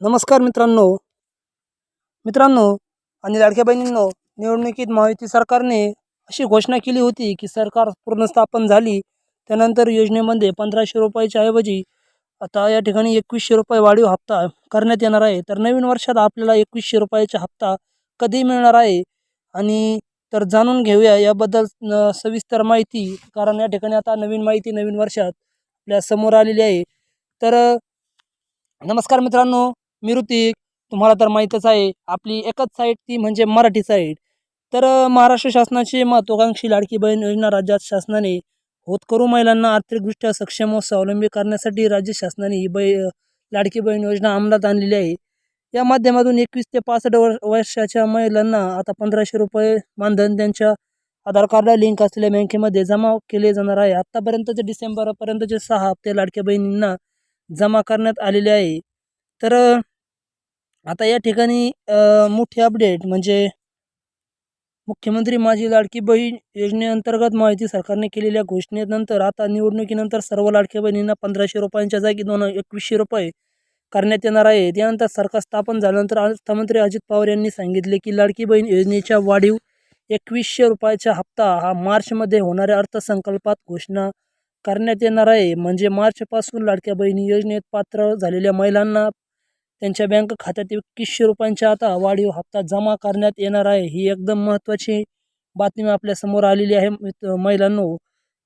नमस्कार मित्रांनो. मित्रांनो आणि लाडक्या बहिणींनो निवडणुकीत महायुती सरकारने अशी घोषणा केली होती की सरकार पूर्ण स्थापन झाली त्यानंतर योजनेमध्ये पंधराशे रुपयाच्या ऐवजी आता या ठिकाणी एकवीसशे रुपये वाढीव हप्ता करण्यात येणार आहे. तर नवीन वर्षात आपल्याला एकवीसशे रुपयाचा हप्ता कधी मिळणार आहे? आणि तर जाणून घेऊया याबद्दल सविस्तर माहिती कारण या ठिकाणी आता नवीन माहिती नवीन वर्षात आपल्यासमोर आलेली आहे. तर नमस्कार मित्रांनो. मी ऋतिक तुम्हाला तर माहीतच आहे आपली एकच साईट ती म्हणजे मराठी साईट तर महाराष्ट्र शासनाची महत्त्वाकांक्षी लाडकी बहीण योजना राज्यात शासनाने होतकरू महिलांना आर्थिकदृष्ट्या सक्षम व स्वावलंबी करण्यासाठी राज्य शासनाने ही बै लाडकी बहीण योजना अंमलात आणलेली आहे. या माध्यमातून एकवीस ते पासष्ट वर वर्षाच्या महिलांना आता पंधराशे रुपये मानधन त्यांच्या आधार कार्डला लिंक असलेल्या बँकेमध्ये जमा केले जाणार आहे. आत्तापर्यंतचे डिसेंबरपर्यंतचे सहा हप्ते लाडक्या बहिणींना जमा करण्यात आलेले आहे. तर आता या ठिकाणी मोठी अपडेट म्हणजे मुख्यमंत्री माझी लाडकी बहीण योजनेअंतर्गत माहिती सरकारने केलेल्या घोषणेनंतर आता निवडणुकीनंतर सर्व लाडक्या बहिणींना पंधराशे रुपयांच्या जागी दोन एकवीसशे रुपये करण्यात येणार आहे त्यानंतर सरकार स्थापन झाल्यानंतर अर्थमंत्री अजित पवार यांनी सांगितले की लाडकी बहीण योजनेच्या वाढीव एकवीसशे रुपयाचा हप्ता हा मार्चमध्ये होणाऱ्या अर्थसंकल्पात घोषणा करण्यात येणार आहे. म्हणजे मार्चपासून लाडक्या बहिणी योजनेत पात्र झालेल्या महिलांना त्यांच्या बँक खात्यात एकवीसशे रुपयांच्या आता वाढीव हप्ता जमा करण्यात येणार आहे. ही एकदम महत्त्वाची बातमी आपल्यासमोर आलेली आहे महिलांनो.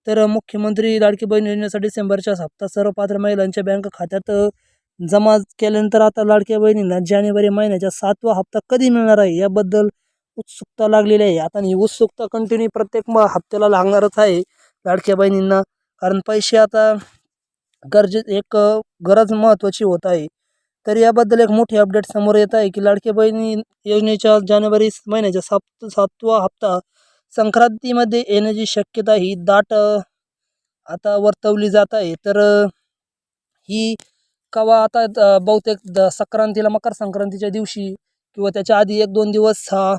तर मुख्यमंत्री लाडकी बहीण योजनेचा डिसेंबरच्याच हप्ता सर्व पात्र महिलांच्या बँक खात्यात जमा केल्यानंतर आता लाडक्या बहिणींना जानेवारी महिन्याचा सातवा हप्ता कधी मिळणार आहे याबद्दल उत्सुकता लागलेली आहे. आता ही उत्सुकता कंटिन्यू प्रत्येक म हप्त्याला लागणारच आहे लाडक्या बहिणींना कारण पैसे आता गरजे एक गरज महत्त्वाची होत आहे. तर याबद्दल एक मोठी अपडेट समोर येत आहे की लाडके बहिणी योजनेच्या जानेवारी महिन्याच्या सात सातवा हप्ता संक्रांतीमध्ये येण्याची शक्यता ही दाट आता वर्तवली जात आहे. तर ही कवा आता द- बहुतेक द संक्रांतीला मकर संक्रांतीच्या दिवशी किंवा त्याच्या आधी एक दोन दिवस हा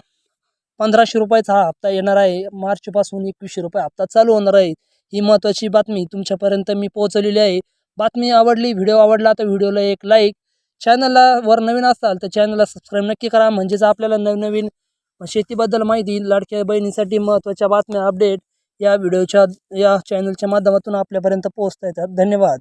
पंधराशे रुपयाचा हा हप्ता येणार आहे. मार्चपासून एकवीसशे रुपये हप्ता चालू होणार आहे. ही महत्त्वाची बातमी तुमच्यापर्यंत मी पोहोचलेली आहे. बातमी आवडली व्हिडिओ आवडला तर व्हिडिओला एक लाईक चॅनलला वर नवीन असाल तर चॅनलला सबस्क्राईब नक्की करा. म्हणजेच आपल्याला नवनवीन शेतीबद्दल माहिती लाडक्या बहिणीसाठी महत्त्वाच्या बातम्या अपडेट या व्हिडिओच्या या चॅनलच्या माध्यमातून आपल्यापर्यंत पोहोचता येतात. धन्यवाद.